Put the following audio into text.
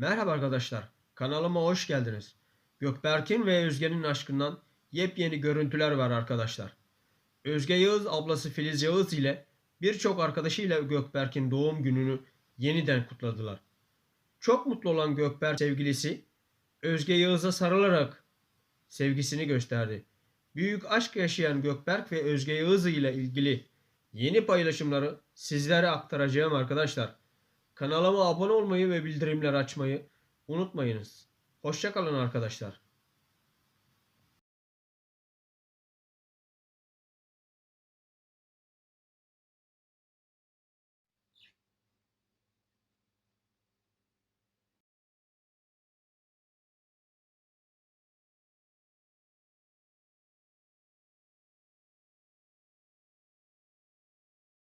Merhaba arkadaşlar, kanalıma hoş geldiniz. Gökberk'in ve Özge'nin aşkından yepyeni görüntüler var arkadaşlar. Özge Yağız ablası Filiz Yağız ile birçok arkadaşıyla Gökberk'in doğum gününü yeniden kutladılar. Çok mutlu olan Gökberk sevgilisi Özge Yağız'a sarılarak sevgisini gösterdi. Büyük aşk yaşayan Gökberk ve Özge Yağız ile ilgili yeni paylaşımları sizlere aktaracağım arkadaşlar. Kanalıma abone olmayı ve bildirimler açmayı unutmayınız. Hoşçakalın arkadaşlar.